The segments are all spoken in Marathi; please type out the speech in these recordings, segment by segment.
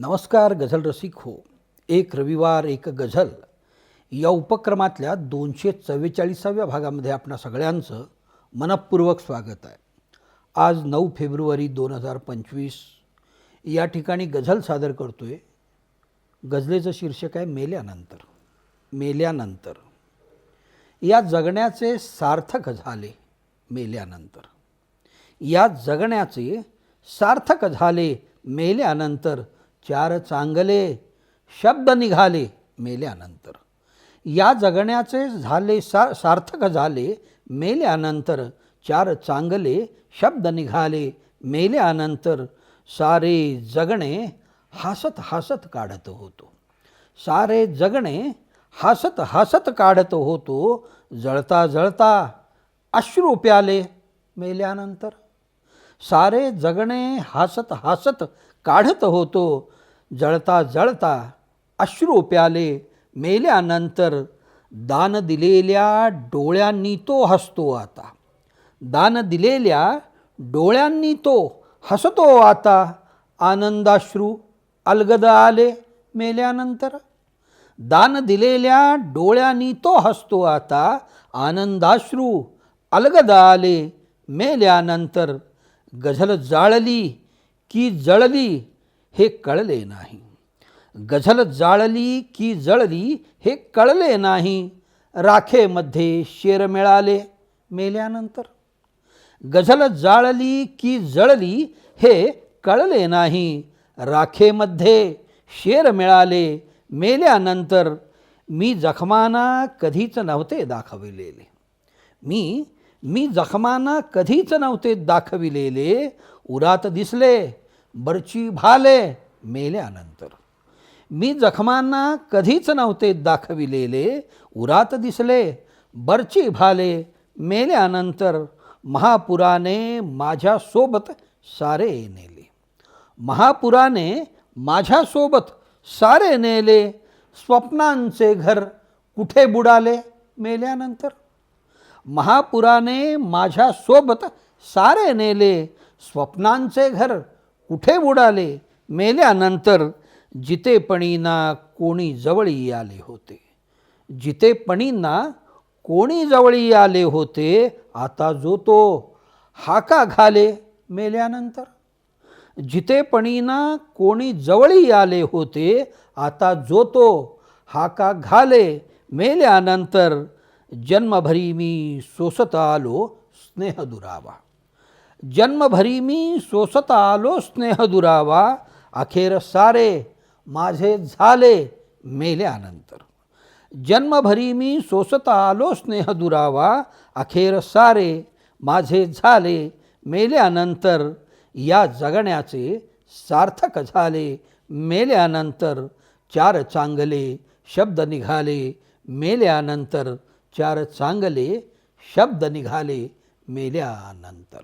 नमस्कार गझल रसिक हो. एक रविवार एक गझल. या उपक्रमातल्या दोनशे चव्वेचाळीसाव्या भागामध्ये आपणा सगळ्यांचं मनपूर्वक स्वागत आहे. आज नऊ फेब्रुवारी दोन हजार पंचवीस. या ठिकाणी गझल सादर करतोय. गझलेचं शीर्षक आहे मेल्यानंतर. मेल्यानंतर. या जगण्याचे सार्थक झाले मेल्यानंतर. या जगण्याचे सार्थक झाले मेल्यानंतर चार चांगले शब्द निघाले मेल्यानंतर. या जगण्याचे झाले सा सार्थक झाले मेल्यानंतर चार चांगले शब्द निघाले मेल्यानंतर सारे जगणे हसत हसत काढत होतो. सारे जगणे हसत हसत काढत होतो. जळता जळता अश्रू प्याले मेल्यानंतर. सारे जगणे हसत हसत काढत होतो. जळता जळता अश्रू प्याले मेल्यानंतर दान दिलेल्या डोळ्यांनी तो हसतो आता. दान दिलेल्या डोळ्यांनी तो हसतो आता. आनंदाश्रू अलगद आले मेल्यानंतर. दान दिलेल्या डोळ्यांनी तो हसतो आता. आनंदाश्रू अलगद आले मेल्यानंतर. गझल जाळली की जळली हे कळले नाही. गझल जाळली की जळली हे कळले नाही. राखेमध्ये शेर मिळाले मेल्यानंतर. गझल जाळली की जळली हे कळले नाही. राखेमध्ये शेर मिळाले मेल्यानंतर. मी जखमांना कधीच नव्हते दाखविलेले. मी मी जखमांना कधीच नव्हते दाखविलेले. उरात दिसले बरची भाले मेल्यानंतर. मी जखमांना कधीच नव्हते दाखविलेले उरात दिसले बरची भाले मेल्यानंतर महापुराने माझ्यासोबत सारे नेले. महापुराने माझ्यासोबत सारे नेले स्वप्नांचे घर कुठे बुडाले मेल्यानंतर. महापुराने माझ्यासोबत सारे नेले स्वप्नांचे घर कुठे बुडाले? मेल्यानंतर जितेपणींना कोणी जवळी आले होते. जितेपणींना कोणी जवळी आले होते आता जो तो हाका घाले मेल्यानंतर. जितेपणींना कोणी जवळी आले होते आता जो तो हाका घाले मेल्यानंतर जन्मभरी मी सोसत आलो स्नेह दुरावा जन्मभरी मी सोसत आलो स्नेह दुरावा अखेर सारे माझे झाले मेल्यानंतर. जन्मभरी मी सोसत आलो स्नेह दुरावा अखेर सारे माझे झाले मेल्यानंतर. या जगण्याचे सार्थक झाले मेल्यानंतर. चार चांगले शब्द निघाले मेल्यानंतर. चार चांगले शब्द निघाले मेल्यानंतर.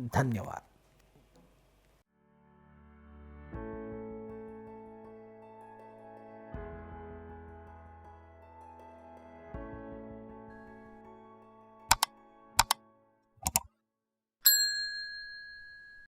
धन्यवाद